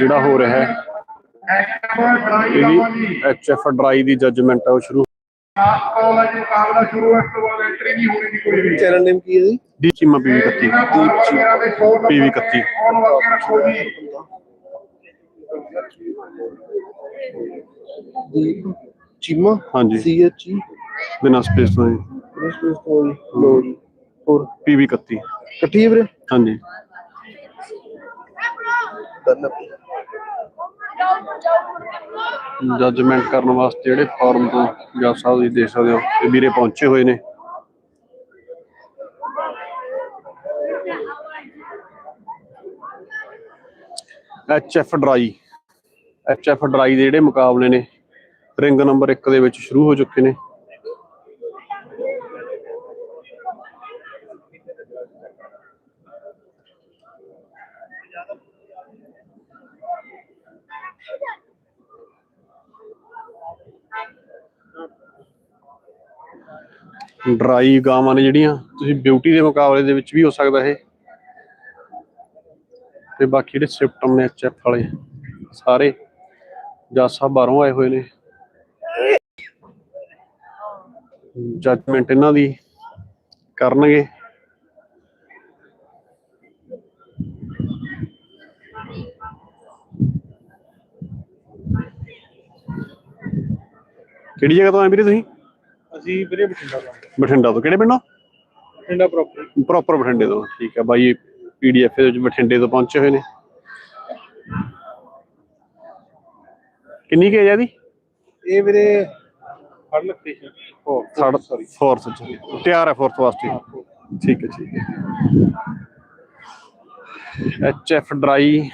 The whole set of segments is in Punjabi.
ਜਿਹੜਾ ਹੋ ਰਿਹਾ ਹੈ ਇਹਦੀ ਐਚਐਫ ਡਰਾਈ ਦੀ ਜੱਜਮੈਂਟ ਹੈ ਉਹ ਸ਼ੁਰੂ ਤੋਂ ਚੈਨਲ ਨੇਮ ਕੀ ਹੈ ਜੀ? D Cheema PV 31 PV 31 phone ਵਗੈਰਾ ਰੱਖੋ ਜੀ ਦੀ ਚੀਮਾ? ਹਾਂਜੀ। ਸੀ ਐਚ ਈ ਬਿਨਾਂ ਸਪੇਸ ਤੋਂ ਸਪੇਸ ਤੋਂ ਜੀ। ਲੋ ਜੀ। ਹੋਰ? ਪੀਵੀ 31 ਇਕੱਠੀ ਹੈ ਵੀਰੇ? ਹਾਂਜੀ। ਡਨ ਜੱਜਮੈਂਟ ਕਰਨ ਵਾਸਤੇ ਜਿਹੜੇ ਫਾਰਮ ਤੋਂ ਜੱਜ ਸਾਹਿਬ ਤੁਸੀਂ ਦੇਖ ਸਕਦੇ ਹੋ ਇਹ ਵੀਰੇ ਪਹੁੰਚੇ ਹੋਏ ਨੇ। ਐਚਐਫ ਡਰਾਈ ਐਚਐਫ ਡਰਾਈ ਦੇ ਜਿਹੜੇ ਮੁਕਾਬਲੇ ਨੇ ਰਿੰਗ ਨੰਬਰ 1 ਦੇ ਵਿੱਚ ਸ਼ੁਰੂ ਹੋ ਚੁੱਕੇ ਨੇ। ਡਰਾਈ ਗਾਵਾਂ ਨੇ ਜਿਹੜੀਆਂ, ਤੁਸੀਂ ਬਿਊਟੀ ਦੇ ਮੁਕਾਬਲੇ ਦੇ ਵਿੱਚ ਵੀ ਹੋ ਸਕਦਾ ਇਹ। ਤੇ ਬਾਕੀ ਜਿਹੜੇ ਸਿਪਟਮ ਨੇ ਐਚਐਫ ਵਾਲੇ, ਸਾਰੇ ਜੱਜ ਸਾਹਿਬ ਬਾਹਰੋਂ ਆਏ ਹੋਏ ਨੇ। ਜੱਜਮੈਂਟ ਇਹਨਾਂ ਦੀ ਕਰਨਗੇ। ਕਿਹੜੀ ਜਗ੍ਹਾ ਤੋਂ ਆਏ ਵੀਰੇ ਤੁਸੀਂ? ਅਸੀਂ ਵੀਰੇ ਬਠਿੰਡਾ ਤੋਂ। ਬਠਿੰਡਾ ਤੋਂ। ਕਿਹੜੇ ਪਿੰਡੋਂ? ਬਠਿੰਡਾ ਪ੍ਰੋਪਰ ਪ੍ਰੋਪਰ ਬਠਿੰਡੇ ਤੋਂ। ਠੀਕ ਹੈ ਬਾਈ ਪੀਡੀਐਫ ਦੇ ਵਿੱਚ ਬਠਿੰਡੇ ਤੋਂ ਪਹੁੰਚੇ ਹੋਏ ਨੇ। ਕਿੰਨੀ ਕੇ ਇਹਦੀ? ਇਹ ਵੀਰੇ ਫੜ ਲੱਤੇ ਸੀ। ਉਹ ਥਰਡ ਸੌਰੀ ਫੋਰਥ ਚ ਤਿਆਰ ਹੈ ਫੋਰਥ ਵਾਸਤੇ। ਠੀਕ ਹੈ ਠੀਕ ਹੈ। ਐਚਐਫ ਡਰਾਈ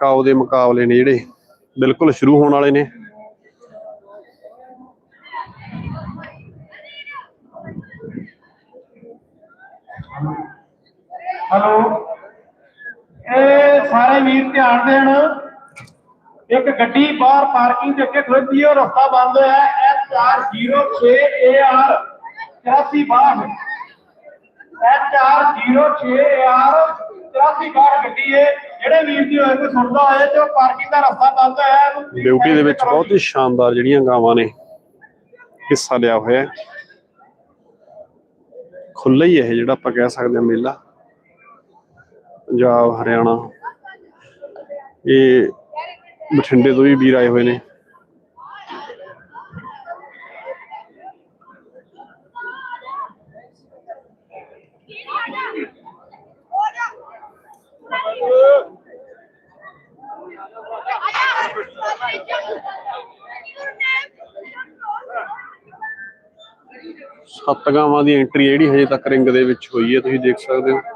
ਕਾਓ ਦੇ ਮੁਕਾਬਲੇ ਨੇ ਜਿਹੜੇ ਬਿਲਕੁਲ ਸ਼ੁਰੂ ਹੋਣ ਵਾਲੇ ਨੇ। ਹੈਲੋ। ਇਹ ਸਾਰੇ ਵੀਰ ਧਿਆਨ ਦੇਣ। ਇੱਕ ਗੱਡੀ ਬਾਹਰ ਪਾਰਕਿੰਗ ਦੇ ਅੱਗੇ ਖੜੋਤੀ ਹੈ ਰਸਤਾ ਬੰਦ ਹੋਇਆ ਹੈ। HR06AR 8462 HR06AR 8462 ਗੱਡੀ ਹੈ। ਜਿਹੜੇ ਵੀਰ ਦੀ ਹੋਏ ਕੋਈ ਸੁਣਦਾ ਹੋਏ ਤੇ ਉਹ ਪਾਰਕਿੰਗ ਦਾ ਰਸਤਾ ਬੰਦ ਹੋਇਆ ਹੈ। ਡਿਊਟੀ ਦੇ ਵਿੱਚ ਬਹੁਤ ਹੀ ਸ਼ਾਨਦਾਰ ਜਿਹੜੀਆਂ ਗਾਵਾਂ ਨੇ ਹਿੱਸਾ ਲਿਆ ਹੋਇਆ ਹੈ। ਖੁੱਲ੍ਹਾ ਹੀ ਇਹ ਜਿਹੜਾ ਆਪਾਂ ਕਹਿ ਸਕਦੇ ਹਾਂ ਮੇਲਾ। ਪੰਜਾਬ, ਹਰਿਆਣਾ। ਇਹ ਬਠਿੰਡੇ ਤੋਂ ਵੀ ਵੀਰ ਆਏ ਹੋਏ ਨੇ। ਸੱਤ ਗਾਵਾਂ ਦੀ ਐਂਟਰੀ ਜਿਹੜੀ ਹਜੇ ਤੱਕ ਰਿੰਗ ਦੇ ਵਿੱਚ ਹੋਈ ਹੈ, ਤੁਸੀਂ ਦੇਖ ਸਕਦੇ ਹੋ।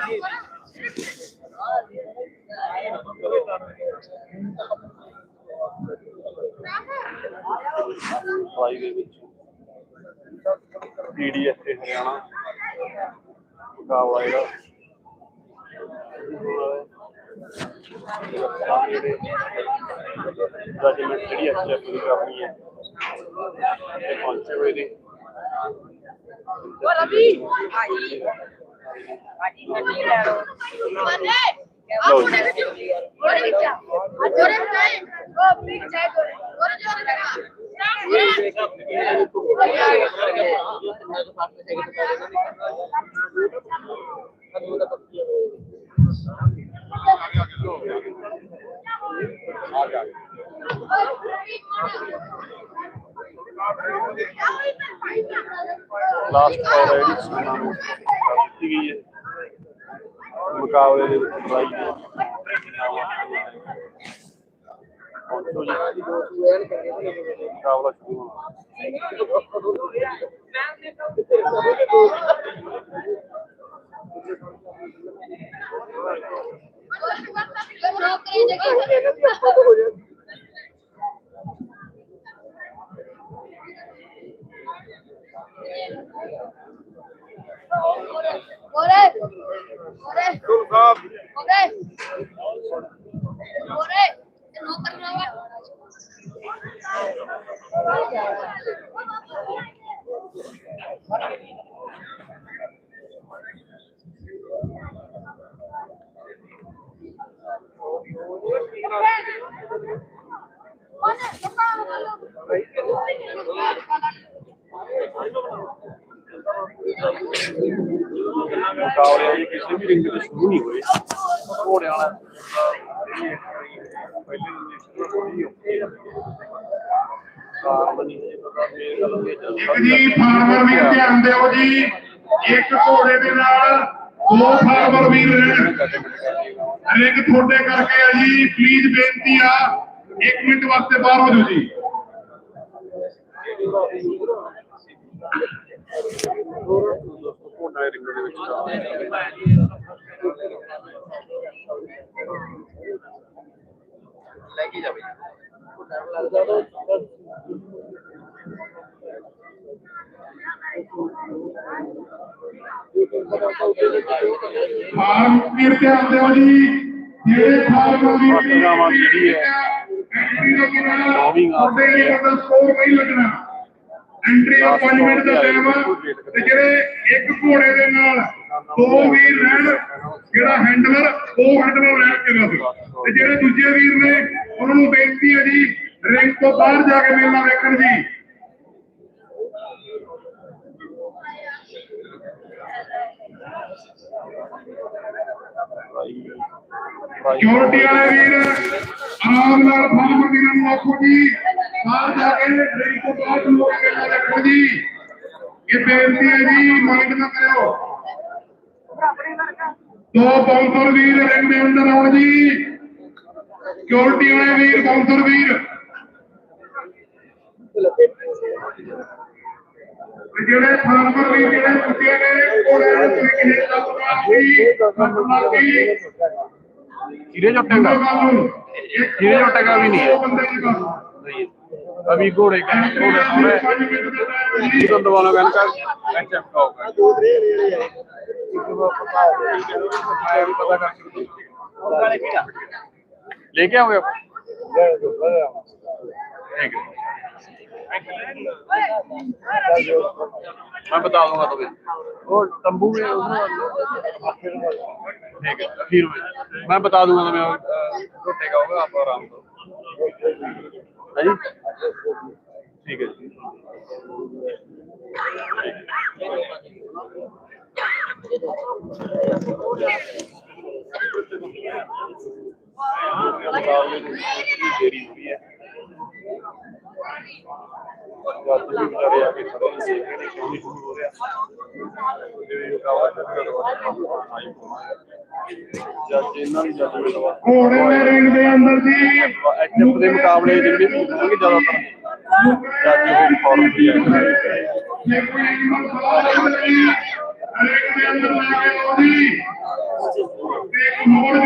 ਜੀ। ਦੇ ਵਿੱਚ ਪੀਡੀਐਫ ਤੇ ਹਰਿਆਣਾ ਮੁਕਾਬਲਾ ਜਿਹੜਾ ਜੱਜਮੈਂਟ ਜਿਹੜੀ ਐਚਐਫ ਦੀ ਕਰਨੀ ਹੈ ਇਹ ਪਹੁੰਚੇ ਹੋਏ ਨੇ Bora vir! Aí! Aqui tá dinheiro! Mané! Oh, last call ਹੈ ਜਿਹੜੀ ਸੁਣਾ ਨੂੰ ਦਿੱਤੀ ਗਈ ਹੈ। ਮੁਕਾਬਲੇ ਦੇ ਵਿੱਚ ਲੜਾਈ ਦੇ ਮੁਕਾਬਲਾ ਸ਼ੁਰੂ ਹੋਣਾ। Ngồi đi. Ngồi đi. Ngồi đi. ਸ਼ੁਰੂ ਹੋਈ ਹੋਈ ਕਾਰ ਬਣੀ ਹੋਈ ਪਤਾ ਮੇਰ ਗੱਲ ਹੋਈ ਚੱਲ ਇੱਕ ਜੀ, ਫਾਰਮਰ ਵੀਰ ਧਿਆਨ ਦਿਓ ਜੀ। ਇੱਕ ਘੋੜੇ ਦੇ ਨਾਲ ਦੋ ਫਾਰਮਰ ਵੀਰ ਰਹਿਣ ਰਿੰਗ ਤੁਹਾਡੇ ਕਰਕੇ ਆ ਜੀ। ਪਲੀਜ਼ ਬੇਨਤੀ ਆ 1 ਮਿੰਟ ਵਾਸਤੇ ਬਾਹਰ ਹੋ ਜਾਓ ਜੀ। ਦੋਸਤੋ ਘੋੜਾ ਰਿੰਗ ਦੇ ਵਿੱਚ ਫਾਰਮ ਵੀਰ ਧਿਆਨ ਦਿਓ ਜੀ ਜਿਹੜੇ ਫਾਰਮਰ ਵੀਰ ਜਿਹੜੀ ਹੈ, ਨੌਵੀਂ ਗਾਂ। ਤੁਹਾਡੇ ਲਈ ਅਗਰ ਸਕੋਰ ਨਹੀਂ ਲੱਗਣਾ ਐਂਟਰੀ ਦਾ 5 ਮਿੰਟ ਦਾ ਟਾਈਮ ਆ। ਤੇ ਜਿਹੜੇ ਇੱਕ ਘੋੜੇ ਦੇ ਨਾਲ ਦੋ ਵੀਰ ਰਹਿਣ ਜਿਹੜਾ ਹੈਂਡਲਰ ਉਹ ਹੈਂਡਲਰ ਰਹਿਣ ਕੇ ਦੱਸ ਤੇ ਜਿਹੜੇ ਦੂਜੇ ਵੀਰ ਨੇ ਉਹਨਾਂ ਨੂੰ ਬੇਨਤੀ ਹੈ ਜੀ ਰਿੰਗ ਤੋਂ ਬਾਹਰ ਜਾ ਕੇ ਮੇਲਾ ਵੇਖਣ ਦੀ। ਸਿਕਿਉਰਿਟੀ ਵਾਲੇ ਵੀਰ ਆਰਾਮ ਨਾਲ ਫਾਰਮ ਵੀਰਾਂ ਨੂੰ ਆਖੋ ਜੀ। ਬਾਹਰ ਜਾ ਕੇ ਡਰਿੰਕ ਤੋਂ ਬਾਅਦ ਲੋਕ ਮੇਲਾ ਦੇਖੋ ਜੀ। ਇਹ ਬੇਨਤੀ ਹੈ ਜੀ ਮਾਈਂਡ ਨਾ ਕਰਿਓ। ਦੋ ਬਾਉਂਸਰ ਵੀਰ ਰਿੰਗ ਦੇ ਅੰਦਰ ਆਉਣ ਜੀ। ਸਿਕਿਉਰਿਟੀ ਵਾਲੇ ਵੀਰ ਬਾਉਂਸਰ ਵੀਰ। ਜਿਹੜੇ ਫਾਰਮਰ ਵੀ ਜਿਹੜੇ ਕੁੱਤੇ ਨੇ ਦੇ ਕਿਸੇ ਦਾ ਸਮਾਨ ਦੀ ਹੀਰੇ ਜੱਟੇਗਾ ਹੀਰੇ ਜੱਟੇਗਾ ਵੀ ਨਹੀਂ ਹੈ? अभी घोड़े का घोड़े जीवन वाला का इनका का होगा लेके आओगे ठीक है मैं बता दूँगा तुम्हें। वो तंबू में ठीक है फिर मैं बता दूँगा तुम्हें घोटे का होगा आप आराम करो। ਹੈ ਜੀ ਠੀਕ ਹੈ ਜੀ। ਦੇਰੀ ਹੋਈ ਹੈ ਜਦ ਵੀ ਵਿਚਾਰੇ ਆ ਕੇ ਖੜੇ ਨੇ ਸੇਖ ਨੇ ਕਿਉਂ ਨਹੀਂ ਹੋ ਰਿਹਾ ਉਹਦੇ ਵੀ ਰੁਕਾਵਟ ਕਰ ਰਿਹਾ ਹੈ ਜੱਜ ਇਹਨਾਂ ਦੀ ਜੱਜਮੈਂਟ ਵਾ ਘੋੜੇ ਦੇ ਰਿੰਗ ਦੇ ਅੰਦਰ ਜੀ ਐਚਐਫ ਦੇ ਮੁਕਾਬਲੇ ਜਿਹੜੇ ਹੋਣਗੇ ਜ਼ਿਆਦਾਤਰ ਜੱਜ ਉਹ ਫਾਰਮ ਦੀ ਜੇ ਕੋਈ ਐਨੀਮਲ ਰਿੰਗ ਦੇ ਅੰਦਰ ਲਾ ਕੇ ਆਓ ਜੀ ਤੇ ਇੱਕ ਮੋੜ